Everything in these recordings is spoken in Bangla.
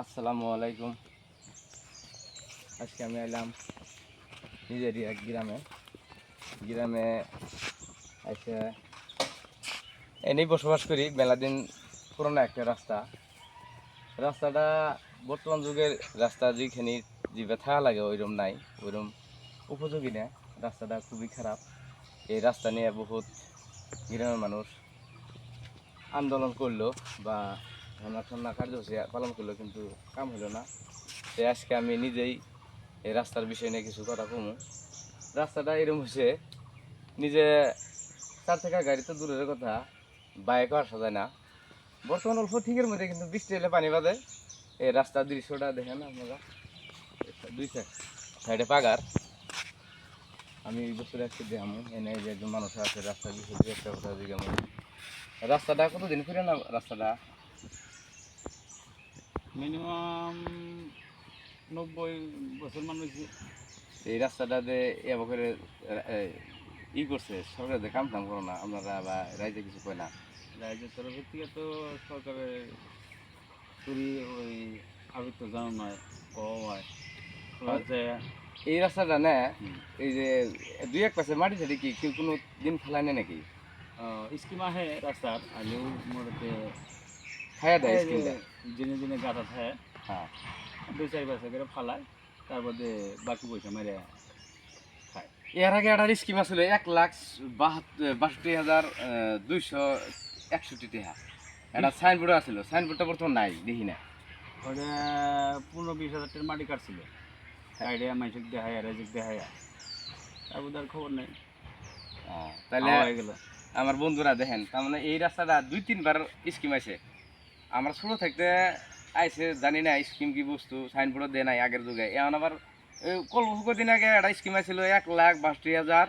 আসসালামু আলাইকুম। আজকে আমি এলাম নিজেরই এক গ্রামে। গ্রামে এসে এনেই বসবাস করি, মেলা দিন পুরোনো একটা রাস্তা। রাস্তাটা বর্তমান যুগের রাস্তা যেখানে জিভে থাকা লাগে ওইরকম নাই, ওইরকম উপযোগী না। রাস্তাটা খুবই খারাপ। এই রাস্তা নিয়ে বহুত গ্রামের মানুষ আন্দোলন করল বা ধর্নাঠন্না কার্যসূচি পালন করল কিন্তু কাম হলো না। তাই আজকে আমি নিজেই এই রাস্তার বিষয় নিয়ে কিছু কথা কমু। রাস্তাটা এরকম হচ্ছে নিজে চার থেকে গাড়ি তো দূরের কথা বাইকও আসা যায় না। বর্তমান অল্প ঠিকের মধ্যে কিন্তু বৃষ্টি এলে পানি বাঁধে। এই রাস্তার দৃশ্যটা দেখেন আপনারা। দুই সাইডে পাগার। আমি এই বছর একটু দেখামো, এনে যে একজন মানুষ আছে, রাস্তার বিষয়ে একটা কথা জিজ্ঞামো রাস্তাটা কতদিন ফিরে না রাস্তাটা? মিনিমাম নব্বই বছর মানুষ এই রাস্তাটাতে এবার করে ই করছে সরকার যে কাম টাম করো না আপনারা বা রাইজে কিছু কয় না? রাজ্যের তরফের থেকে তো সরকারের চুরি ওই আবির তো জানো নয় কওয়া হয়। এই রাস্তাটা না এই যে দুই এক পাশে মাটি সাটি কি কেউ কোনো দিন ফেলায় না নাকি? স্কিম আহে রাস্তার আলেও মোটামুটি দেয় স্কিনটা গাঁথা হ্যাঁ। দুই চার বছর করে ফালায় তারপরে বাকি পয়সা মেরে খায়। এর আগে একটা স্কিম আছিল এক লাখ বাষট্টি হাজার দুইশো একষট্টি টাকা একটা সাইনবোর্ড আছিল সাইনবোর্ডটা বর্তমান নাই দেখি না ওটা পনেরো বিশ হাজার টাকার মাটি কাটছিল। আইডিয়া মাইসিক দেখায় রাজিক দেখায়। তারপর আর খবর নেই। আহ, তাহলে হয়ে গেল। আমার বন্ধুরা দেখেন তার মানে এই রাস্তাটা দুই তিনবার স্কিম আছে। আমরা ছোটো থাকতে আইসে জানি না স্কিম কি বস্তু সাইনবোর্ডও দেয় নাই আগের যুগে এখন আবার কল্প দিন আগে একটা স্কিম আছিল এক লাখ বাষট্টি হাজার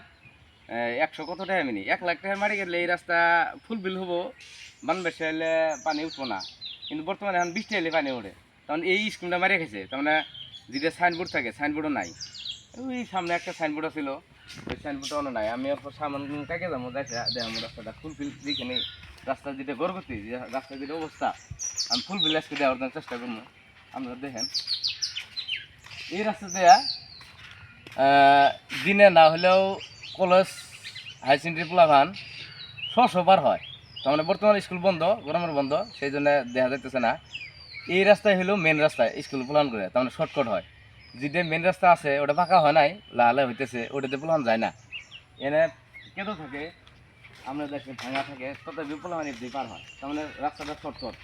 একশো কত টাকা মিনি এক লাখ টাকা মারি গেলে এই রাস্তা ফুল বিল হব বান বেশি হলে পানি উঠবো না কিন্তু বর্তমানে এখন বৃষ্টি হলে পানি ওঠে তখন এই স্কিমটা মারি গেছে তার মানে যেটা সাইনবোর্ড থাকে সাইনবোর্ডও নাই ওই সামনে একটা সাইনবোর্ড ছিল ওই সাইনবোর্ডটা অন্য নাই আমি অল্প সামান কাকে যাব দেখে দেখাবো রাস্তাটা ফুলফিল যেখানে রাস্তা যেটা গর্ভবতী যে রাস্তার যেটা অবস্থা। আমি ফুলফিল আজকে দেওয়ার জন্য চেষ্টা করব। আপনারা দেখেন। এই রাস্তা দেয়া দিনে না হলেও কলেজ, হাই সেকেন্ডারি পোলাভান ছশো বার হয়। তার মানে বর্তমানে স্কুল বন্ধ, গরমের বন্ধ, সেই জন্য দেখা যাইতেছে না। এই রাস্তায় হলো মেন রাস্তা স্কুল প্লান করে, তার মানে শর্টকাট হয়। যেটা মেন রাস্তা আছে, ওটা ফাঁকা হয় নাই, লালে হইতেছে, ওটাতে প্লান যায় না। এনে কেতো থাকে আমরা দেখেন ভাঙা থাকে তথাপি প্লান দিয়ে পার হয়। তার মানে রাস্তাটা শর্টকাট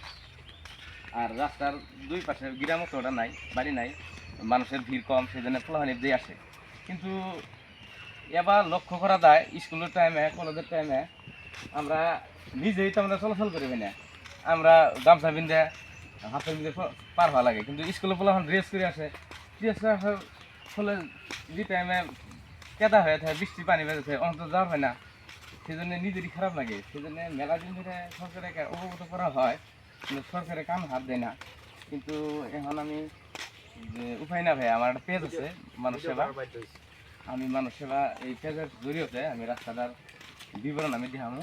আর রাস্তার দুই পাশে গ্রামও তো ওটা নাই, বাড়ি নাই। মানুষের ভিড় কম সেই জন্য প্লান দিয়ে আসে। কিন্তু এবার লক্ষ্য করা যায়, স্কুলের টাইমে কলেজের টাইমে আমরা নিজেই তো আমরা চলাচল করি না। আমরা গামছা বিন্দে হাতের বিন্দে পার হওয়া লাগে। কিন্তু স্কুলে এখন ড্রেস করে আসে। ড্রেস করে ফলে যে টাইমে কেদা হয়ে থাকে, বৃষ্টি পানি বেড়েছে অন্ত যাওয়া হয় না। সেই জন্য নিজেরই খারাপ লাগে সেই জন্য মেলা দিন ধরে সরকারে অবগত করা হয় কিন্তু সরকারে কাম হাত দেয় না। কিন্তু এখন আমি যে উপায় না ভাই আমার একটা পেজ আছে মানুষ সেবা। আমি মানুষ সেবা এই পেজের জরিয়তে আমি রাস্তাটার বিবরণ আমি দেখামো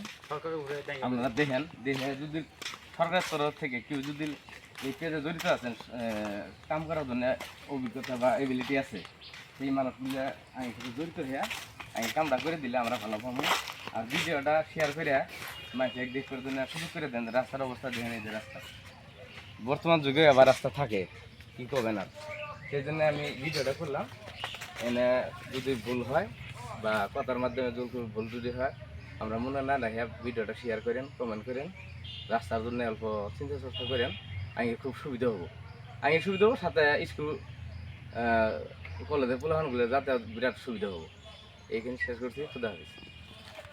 আপনারা দেখেন দেখে যদি সরকারের তরফ থেকে কেউ যদি এই পেজে জড়িত আছেন কাম করার জন্য অভিজ্ঞতা বা এবিলিটি আছে সেই মানুষগুলো আমি জড়িত হয়ে আমি কামটা করে দিলে আমরা ভালো পাবো। আর ভিডিওটা শেয়ার করে মাইকে এক করে জন্য সুযোগ করে দেন, রাস্তার অবস্থা দেখেন এই যে রাস্তা। বর্তমান যুগে আবার রাস্তা থাকে, কি করবেন আর? সেই জন্য আমি ভিডিওটা করলাম। এনে যদি ভুল হয় বা কথার মাধ্যমে যদি ভুল যদি হয়, আমরা মনে না দেখে ভিডিওটা শেয়ার করেন কমেন্ট করেন। রাস্তার জন্য অল্প চিন্তা চর্চা করেন আমি খুব সুবিধা হব। আমি সুবিধা হব, সাথে স্কুল কলেজে পোলাহানগুলো যাতে বিরাট সুবিধা হব। এইখানে শেষ করছি, খুদা হাফিজ।